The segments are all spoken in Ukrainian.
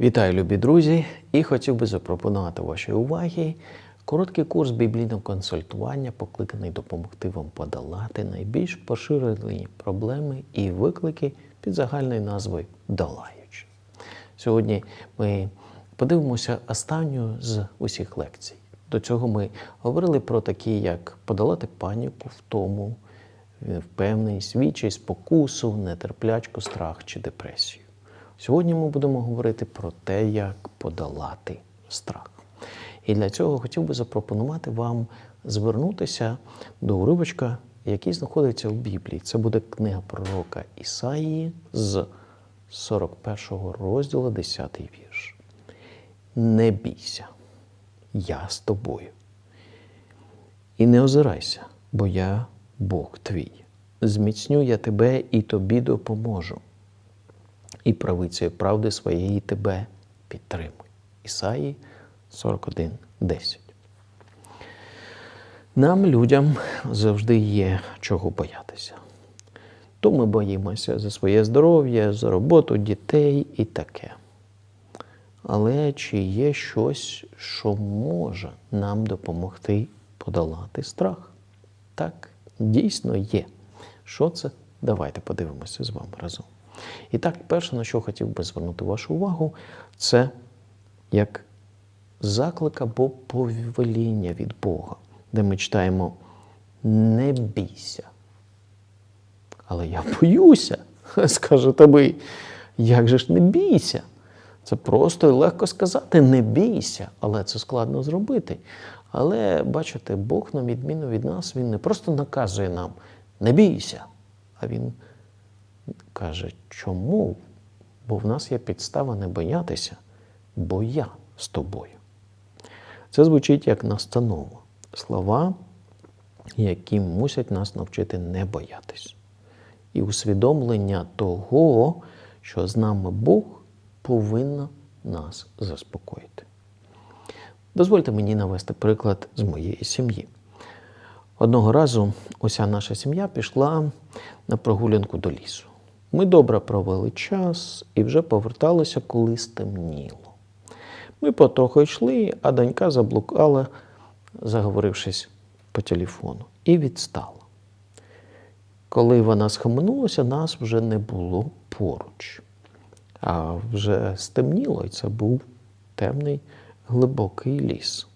Вітаю, любі друзі! І хотів би запропонувати вашій увагі короткий курс біблійного консультування, покликаний допомогти вам подолати найбільш поширені проблеми і виклики під загальною назвою Долаючи. Сьогодні ми подивимося останню з усіх лекцій. До цього ми говорили про такі, як подолати паніку, втому, впевненість, відчай, спокусу, нетерплячку, страх чи депресію. Сьогодні ми будемо говорити про те, як подолати страх. І для цього хотів би запропонувати вам звернутися до уривочка, який знаходиться в Біблії. Це буде книга пророка Ісаїї з 41 розділу, 10 вірш. Не бійся, я з тобою. І не озирайся, бо я Бог твій. Зміцню я тебе і тобі допоможу і правицею правди своєї тебе підтримуй. Ісаї 41, 10. Нам, людям, завжди є чого боятися. То ми боїмося за своє здоров'я, за роботу дітей і таке. Але чи є щось, що може нам допомогти подолати страх? Так, дійсно є. Що це? Давайте подивимося з вами разом. І так, перше, на що хотів би звернути вашу увагу, це як заклик або повеління від Бога, де ми читаємо не бійся. Але я боюся, скажете ви, як же ж не бійся? Це просто і легко сказати, не бійся, але це складно зробити. Але бачите, Бог, на відміну від нас, Він не просто наказує нам не бійся, а Він каже, чому? Бо в нас є підстава не боятися, бо я з тобою. Це звучить як настанова. Слова, які мусять нас навчити не боятись. І усвідомлення того, що з нами Бог повинно нас заспокоїти. Дозвольте мені навести приклад з моєї сім'ї. Одного разу уся наша сім'я пішла на прогулянку до лісу. Ми добре провели час і вже поверталися, коли стемніло. Ми потроху йшли, а донька заблукала, заговорившись по телефону, і відстала. Коли вона схаменулася, нас вже не було поруч. А вже стемніло, і це був темний глибокий ліс.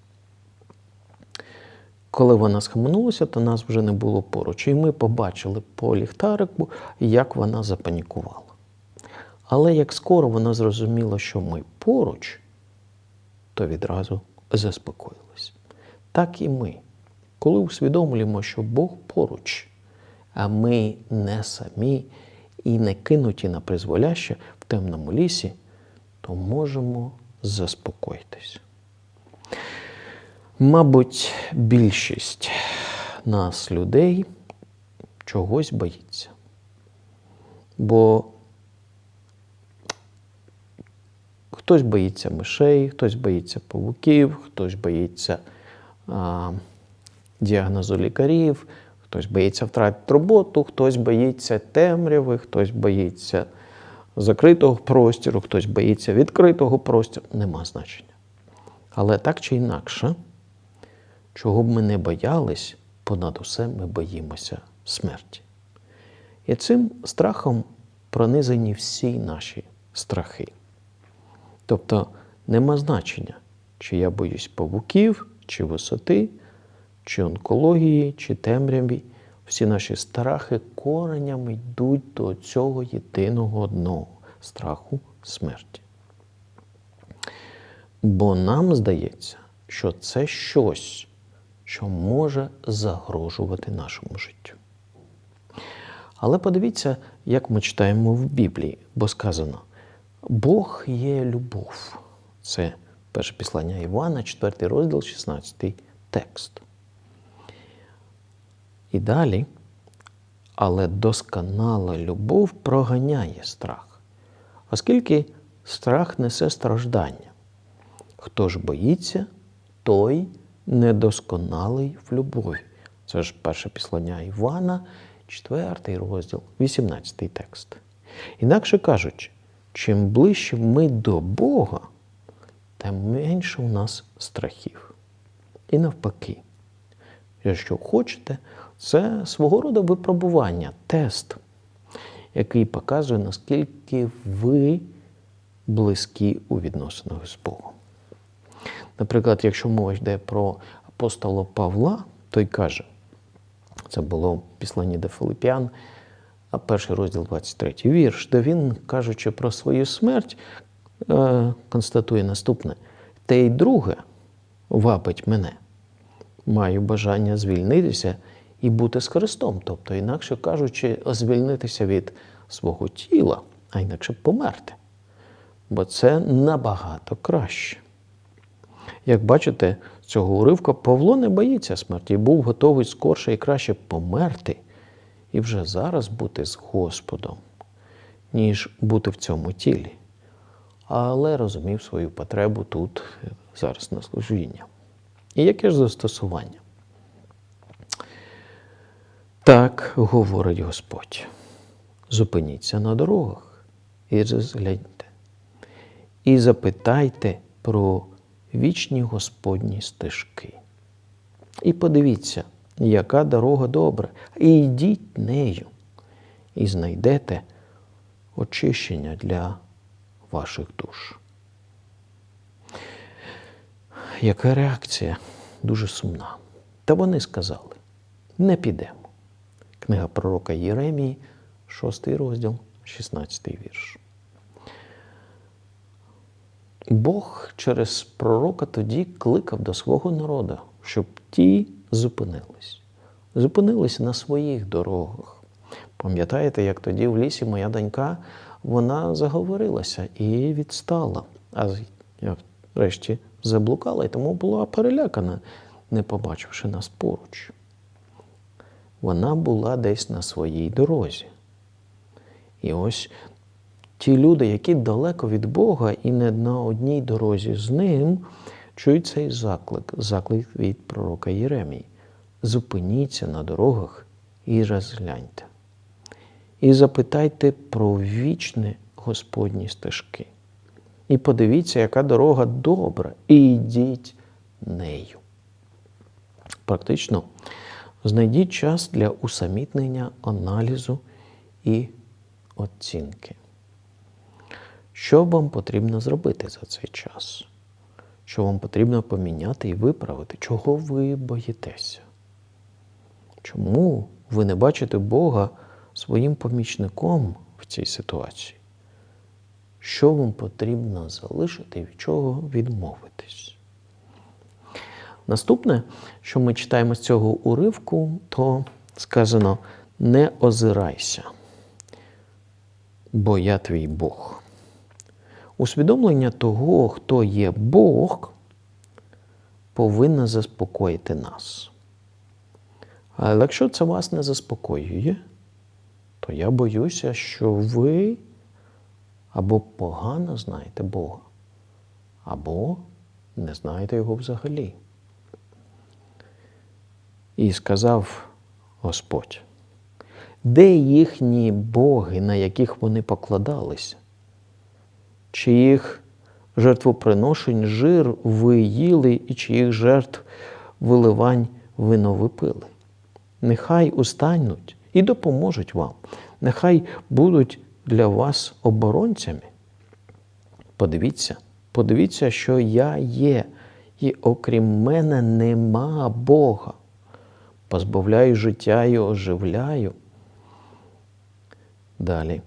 Коли вона схаменулася, то нас вже не було поруч. І ми побачили по ліхтарику, як вона запанікувала. Але як скоро вона зрозуміла, що ми поруч, то відразу заспокоїлась. Так і ми, коли усвідомлюємо, що Бог поруч, а ми не самі і не кинуті на призволяще в темному лісі, то можемо заспокоїтись. Мабуть, більшість нас, людей, чогось боїться. Бо хтось боїться мишей, хтось боїться павуків, хтось боїться а, діагнозу лікарів, хтось боїться втратити роботу, хтось боїться темряви, хтось боїться закритого простіру, хтось боїться відкритого простіру. Нема значення. Але так чи інакше. Чого б ми не боялись, понад усе ми боїмося смерті. І цим страхом пронизані всі наші страхи. Тобто нема значення, чи я боюсь павуків, чи висоти, чи онкології, чи темряві. Всі наші страхи коренями йдуть до цього єдиного одного страху смерті. Бо нам здається, що це щось що може загрожувати нашому життю. Але подивіться, як ми читаємо в Біблії, бо сказано: Бог є любов. Це перше післання Івана, 4 розділ, 16 текст. І далі, але досконала любов проганяє страх, оскільки страх несе страждання. Хто ж боїться, той недосконалий в любові. Це ж перше післання Івана, 4 розділ, 18 текст. Інакше кажучи, чим ближче ми до Бога, тим менше у нас страхів. І навпаки, якщо хочете, це свого роду випробування, тест, який показує, наскільки ви близькі у відносинах з Богом. Наприклад, якщо мова йде про апостола Павла, той каже, це було в післанні до а перший розділ 23 вірш, де він, кажучи про свою смерть, е, констатує наступне: те й друге вабить мене. Маю бажання звільнитися і бути з Христом, тобто, інакше кажучи, звільнитися від свого тіла, а інакше померти. Бо це набагато краще. Як бачите, з цього уривка Павло не боїться смерті був готовий скорше і краще померти і вже зараз бути з Господом, ніж бути в цьому тілі. Але розумів свою потребу тут, зараз на служіння. І яке ж застосування? Так говорить Господь. Зупиніться на дорогах і розгляньте. І запитайте про вічні Господні стежки. І подивіться, яка дорога добра, і йдіть нею, і знайдете очищення для ваших душ. Яка реакція? Дуже сумна. Та вони сказали: не підемо. Книга пророка Єремії, 6 розділ, 16 вірш. Бог через пророка тоді кликав до свого народу, щоб ті зупинились. Зупинились на своїх дорогах. Пам'ятаєте, як тоді в лісі моя донька вона заговорилася і відстала, а врешті заблукала і тому була перелякана, не побачивши нас поруч. Вона була десь на своїй дорозі. І ось ті люди, які далеко від Бога і не на одній дорозі з ним, чують цей заклик, заклик від пророка Єремії. Зупиніться на дорогах і розгляньте. І запитайте про вічне Господні стежки. І подивіться, яка дорога добра, і йдіть нею. Практично знайдіть час для усамітнення, аналізу і оцінки. Що вам потрібно зробити за цей час? Що вам потрібно поміняти і виправити? Чого ви боїтеся? Чому ви не бачите Бога своїм помічником в цій ситуації? Що вам потрібно залишити і від чого відмовитись? Наступне, що ми читаємо з цього уривку, то сказано: не озирайся, бо я твій Бог. Усвідомлення того, хто є Бог, повинно заспокоїти нас. Але якщо це вас не заспокоює, то я боюся, що ви або погано знаєте Бога, або не знаєте Його взагалі. І сказав Господь, де їхні боги, на яких вони покладалися? Чиїх жертвоприношень жир ви їли і чиїх жертв виливань вино випили? Нехай устануть і допоможуть вам, нехай будуть для вас оборонцями. Подивіться, подивіться, що я є, і окрім мене нема Бога. Позбавляю життя і оживляю. Далі.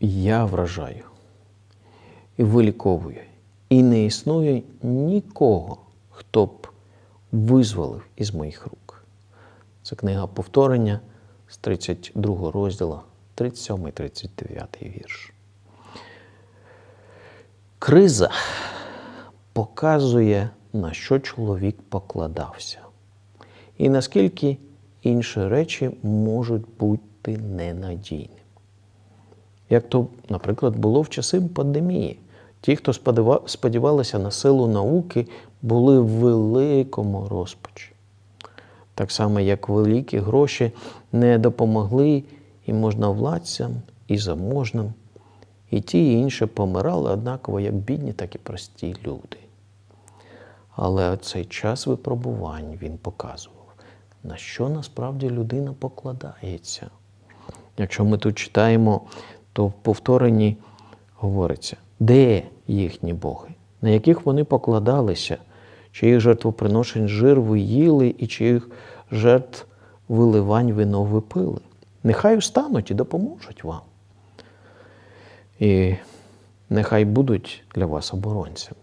Я вражаю і виліковую. І не існує нікого, хто б визволив із моїх рук. Це книга повторення з 32 розділу, 37 39 вірш. Криза показує, на що чоловік покладався, і наскільки інші речі можуть бути ненадійними. Як то, наприклад, було в часи пандемії. Ті, хто сподівалися на силу науки, були в великому розпачі. Так само, як великі гроші не допомогли і можновладцям, і заможним. І ті, і інші помирали однаково як бідні, так і прості люди. Але цей час випробувань він показував, на що насправді людина покладається. Якщо ми тут читаємо, то в повторенні говориться, де їхні боги, на яких вони покладалися, чиїх жертвоприношень жир ви їли і чиїх жертв виливань вино ви пили. Нехай встануть і допоможуть вам. І нехай будуть для вас оборонцями.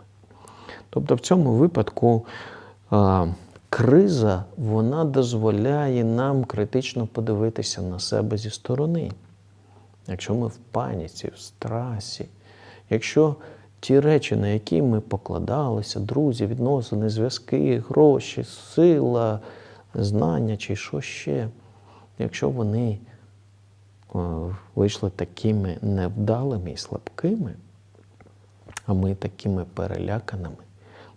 Тобто в цьому випадку а, криза вона дозволяє нам критично подивитися на себе зі сторони. Якщо ми в паніці, в страсі, якщо ті речі, на які ми покладалися, друзі, відносини, зв'язки, гроші, сила, знання чи що ще, якщо вони е, вийшли такими невдалими і слабкими, а ми такими переляканими,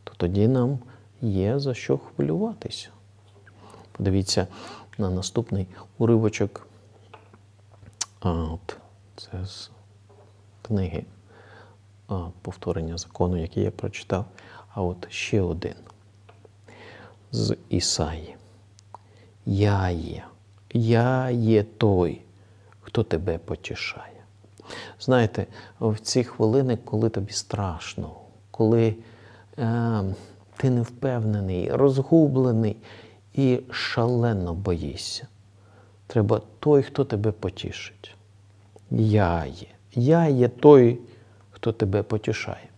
то тоді нам є за що хвилюватися. Подивіться на наступний уривочок. От, це з книги повторення закону, який я прочитав. А от ще один з Ісаї. Я є, я є той, хто тебе потішає. Знаєте, в ці хвилини, коли тобі страшно, коли е, ти невпевнений, розгублений і шалено боїшся, треба той, хто тебе потішить. Я є. Я є той, хто тебе потішає.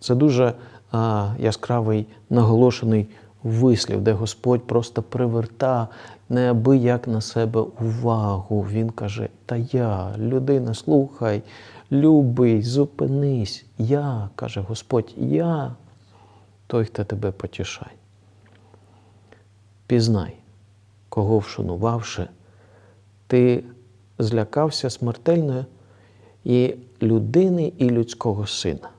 Це дуже а, яскравий наголошений вислів, де Господь просто приверта неабияк на себе увагу. Він каже: Та я, людина, слухай, любий, зупинись. Я, каже Господь, я той, хто тебе потішає. Пізнай, кого вшанувавши, ти злякався смертельної і людини, і людського сина,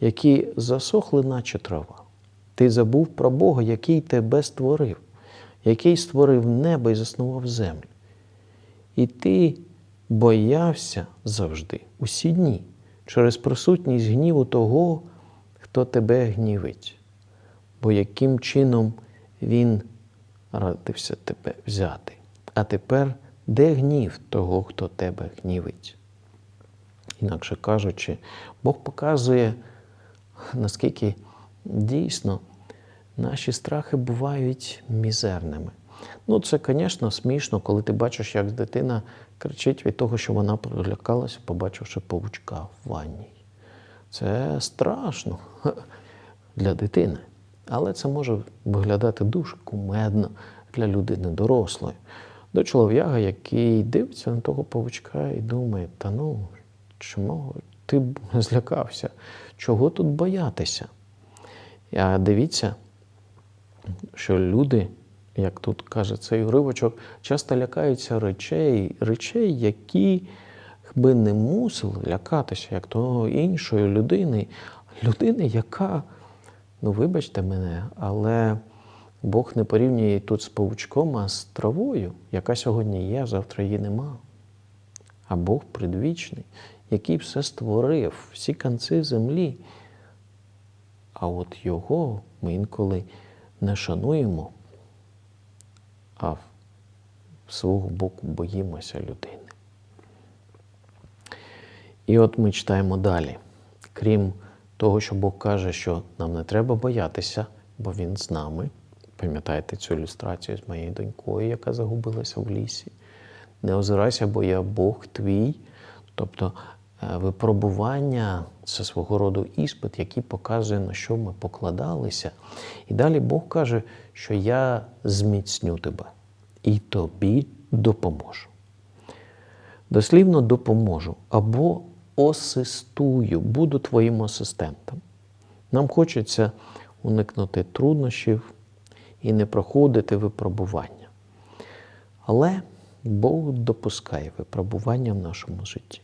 які засохли, наче трава. Ти забув про Бога, який тебе створив, який створив небо і заснував землю. І ти боявся завжди, усі дні, через присутність гніву того, хто тебе гнівить. Бо яким чином він радився тебе взяти. А тепер де гнів того, хто тебе гнівить? Інакше кажучи, Бог показує, наскільки дійсно наші страхи бувають мізерними. Ну, це, звісно, смішно, коли ти бачиш, як дитина кричить від того, що вона пролякалася, побачивши павучка в ванні. Це страшно для дитини. Але це може виглядати дуже кумедно для людини дорослої, до чоловіка, який дивиться на того павучка і думає, та ну, чому ти б злякався? Чого тут боятися? А дивіться, що люди, як тут каже цей уривочок, часто лякаються речей, речей, які би не мусили лякатися, як того іншої людини, людини, яка, ну вибачте мене, але Бог не порівнює тут з павучком, а з травою, яка сьогодні є, завтра її нема. А Бог предвічний, який все створив, всі конці землі. А от його ми інколи не шануємо, а з свого боку боїмося людини. І от ми читаємо далі. Крім того, що Бог каже, що нам не треба боятися, бо Він з нами. Пам'ятаєте цю ілюстрацію з моєю донькою, яка загубилася в лісі. Не озирайся, бо я Бог твій. Тобто е, випробування це свого роду іспит, який показує, на що ми покладалися. І далі Бог каже, що я зміцню тебе і тобі допоможу. Дослівно допоможу або асистую, буду твоїм асистентом. Нам хочеться уникнути труднощів і не проходити випробування. Але Бог допускає випробування в нашому житті.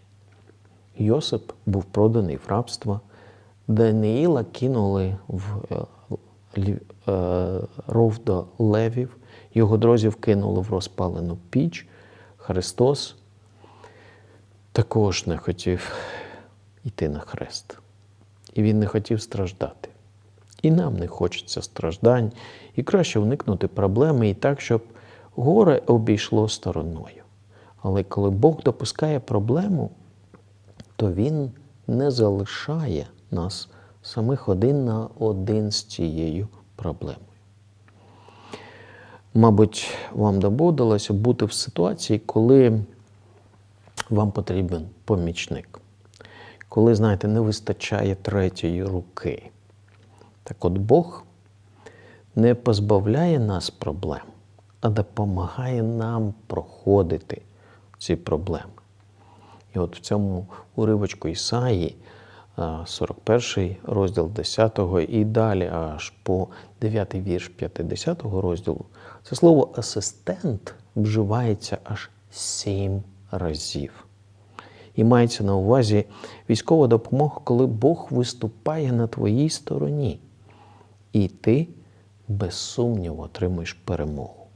Йосип був проданий в рабство, Даниїла кинули в е, е, ров до левів, його друзів кинули в розпалену піч. Христос також не хотів йти на хрест. І він не хотів страждати. І нам не хочеться страждань, і краще уникнути проблеми і так, щоб горе обійшло стороною. Але коли Бог допускає проблему, то Він не залишає нас самих один на один з цією проблемою. Мабуть, вам доводилося бути в ситуації, коли вам потрібен помічник. Коли, знаєте, не вистачає третьої руки. Так от Бог не позбавляє нас проблем, а допомагає нам проходити ці проблеми. І от в цьому уривочку Ісаї, 41 розділ 10 і далі, аж по 9 вірш 50 розділу, це слово асистент вживається аж сім разів. І мається на увазі військова допомога, коли Бог виступає на твоїй стороні, і ти без сумніву отримуєш перемогу.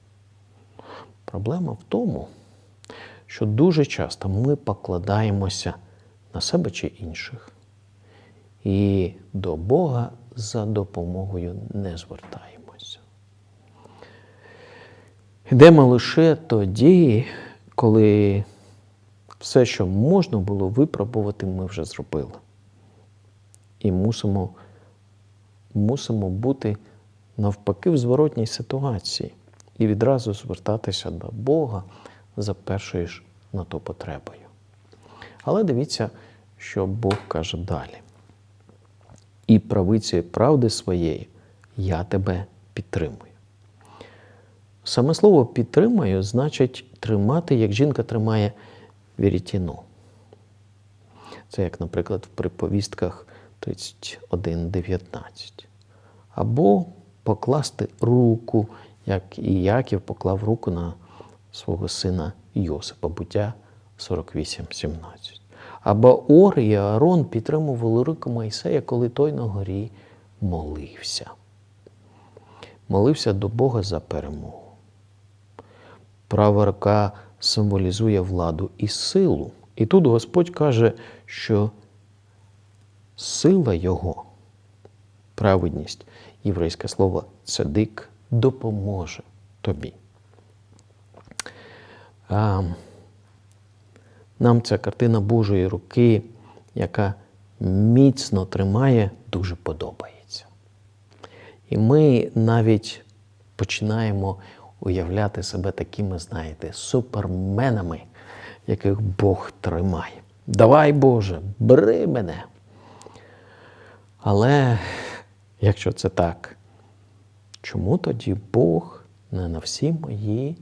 Проблема в тому, що дуже часто ми покладаємося на себе чи інших, і до Бога за допомогою не звертаємося. Йдемо лише тоді, коли все, що можна було випробувати, ми вже зробили. І мусимо, мусимо бути навпаки в зворотній ситуації і відразу звертатися до Бога за першою ж на то потребою. Але дивіться, що Бог каже далі. І правиці правди своєї я тебе підтримую. Саме слово підтримую значить тримати, як жінка тримає вірітіну. Це як, наприклад, в приповістках 31.19. Або покласти руку, як і Яків поклав руку на свого сина Йосипа, буття 48.17. Або Ор і Аарон підтримували руку Майсея, коли той на горі молився. Молився до Бога за перемогу. Права рука символізує владу і силу. І тут Господь каже, що сила Його, праведність, єврейське слово цедик, допоможе тобі. Нам ця картина Божої руки, яка міцно тримає, дуже подобається. І ми навіть починаємо уявляти себе такими, знаєте, суперменами, яких Бог тримає. Давай, Боже, бери мене. Але якщо це так, чому тоді Бог не на всі мої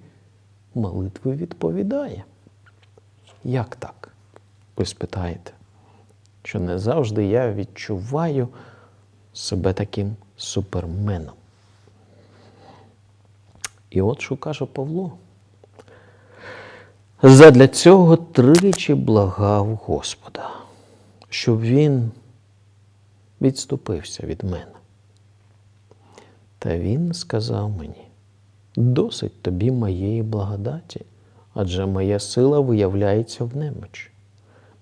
молитви відповідає? Як так? Ви спитаєте? Що не завжди я відчуваю себе таким суперменом. І от що каже Павло. Задля цього тричі благав Господа, щоб він відступився від мене. Та він сказав мені: досить тобі моєї благодаті, адже моя сила виявляється в немочі.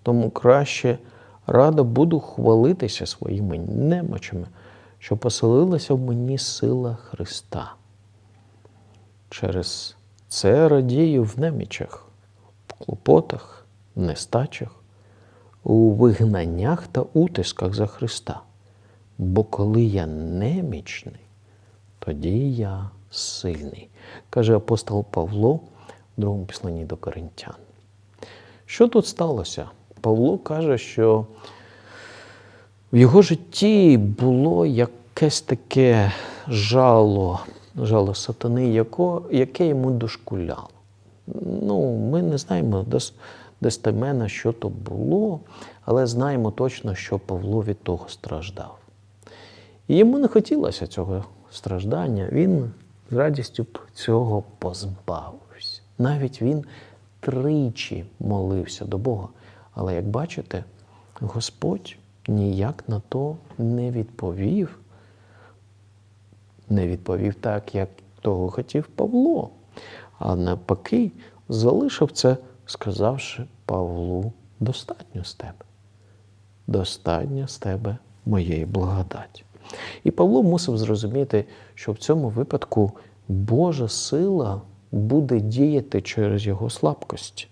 Тому краще радо буду хвалитися своїми немочами, що поселилася в мені сила Христа. Через це радію в немічах, в клопотах, в нестачах, у вигнаннях та утисках за Христа. Бо коли я немічний, тоді я сильний, каже апостол Павло в другому післанні до Коринтян. Що тут сталося? Павло каже, що в його житті було якесь таке жало, жало сатани, яко, яке йому дошкуляло. Ну, ми не знаємо достеменно, що то було, але знаємо точно, що Павло від того страждав. І йому не хотілося цього страждання, він з радістю цього позбавився. Навіть він тричі молився до Бога. Але як бачите, Господь ніяк на то не відповів. Не відповів так, як того хотів Павло, а навпаки, залишив це, сказавши Павлу достатньо з тебе. Достатньо з тебе моєї благодаті. І Павло мусив зрозуміти, що в цьому випадку Божа сила буде діяти через його слабкості.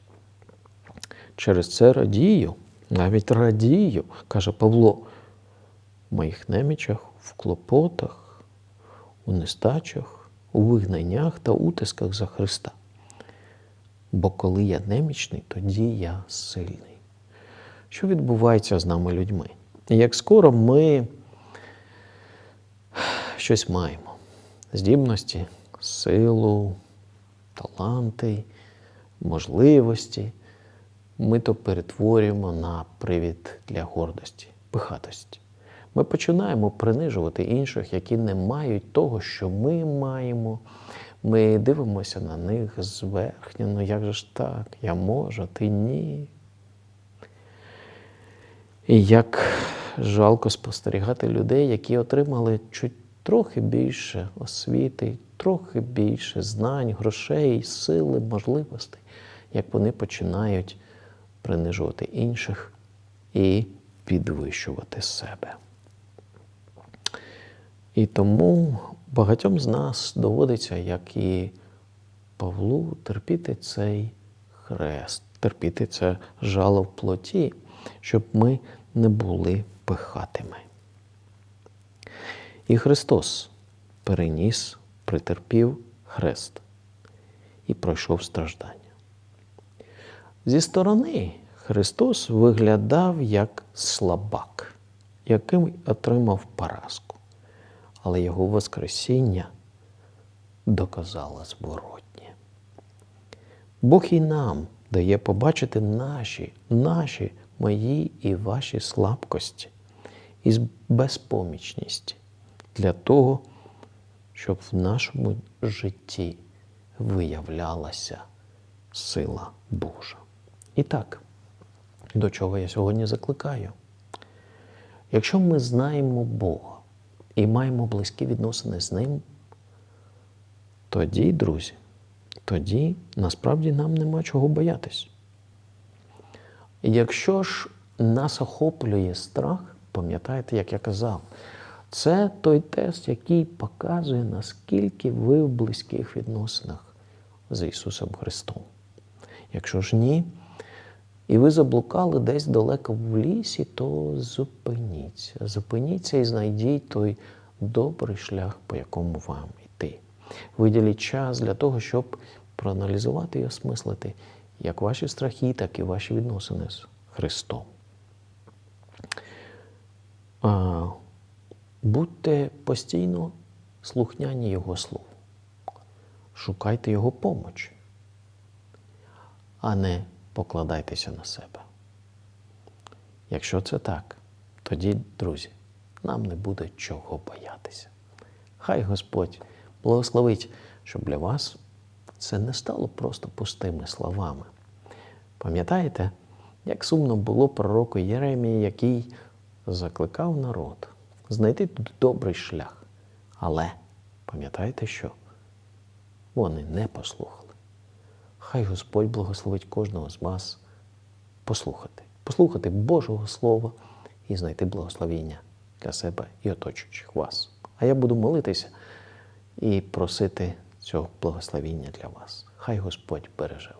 Через це радію, навіть радію, каже Павло, в моїх немічах, в клопотах, у нестачах, у вигнаннях та утисках за Христа. Бо коли я немічний, тоді я сильний. Що відбувається з нами людьми? Як скоро ми щось маємо: здібності, силу, таланти, можливості, ми то перетворюємо на привід для гордості, пихатості. Ми починаємо принижувати інших, які не мають того, що ми маємо. Ми дивимося на них зверхньо, ну як же ж так, я можу, ти ні. І як жалко спостерігати людей, які отримали чуть трохи більше освіти, трохи більше знань, грошей, сили, можливостей, як вони починають принижувати інших і підвищувати себе. І тому багатьом з нас доводиться, як і Павлу, терпіти цей хрест, терпіти це жало в плоті, щоб ми не були пихатими. І Христос переніс, притерпів хрест і пройшов страждання. Зі сторони Христос виглядав як слабак, яким отримав поразку, але Його Воскресіння доказало зворотнє. Бог і нам дає побачити наші, наші, мої і ваші слабкості і безпомічність для того, щоб в нашому житті виявлялася сила Божа. І так, до чого я сьогодні закликаю? Якщо ми знаємо Бога і маємо близькі відносини з Ним, тоді, друзі, тоді насправді нам нема чого боятись. Якщо ж нас охоплює страх, пам'ятаєте, як я казав, це той тест, який показує, наскільки ви в близьких відносинах з Ісусом Христом. Якщо ж ні, і ви заблукали десь далеко в лісі, то зупиніться. Зупиніться і знайдіть той добрий шлях, по якому вам йти. Виділіть час для того, щоб проаналізувати і осмислити як ваші страхи, так і ваші відносини з Христом. А, Будьте постійно слухняні Його Слову. Шукайте Його помочі, а не покладайтеся на себе. Якщо це так, тоді, друзі, нам не буде чого боятися. Хай Господь благословить, щоб для вас це не стало просто пустими словами. Пам'ятаєте, як сумно було пророку Єремії, який закликав народ знайти тут добрий шлях. Але пам'ятаєте що? Вони не послухали. Хай Господь благословить кожного з вас послухати, послухати Божого Слова і знайти благословіння для себе і оточуючих вас. А я буду молитися і просити цього благословіння для вас. Хай Господь береже.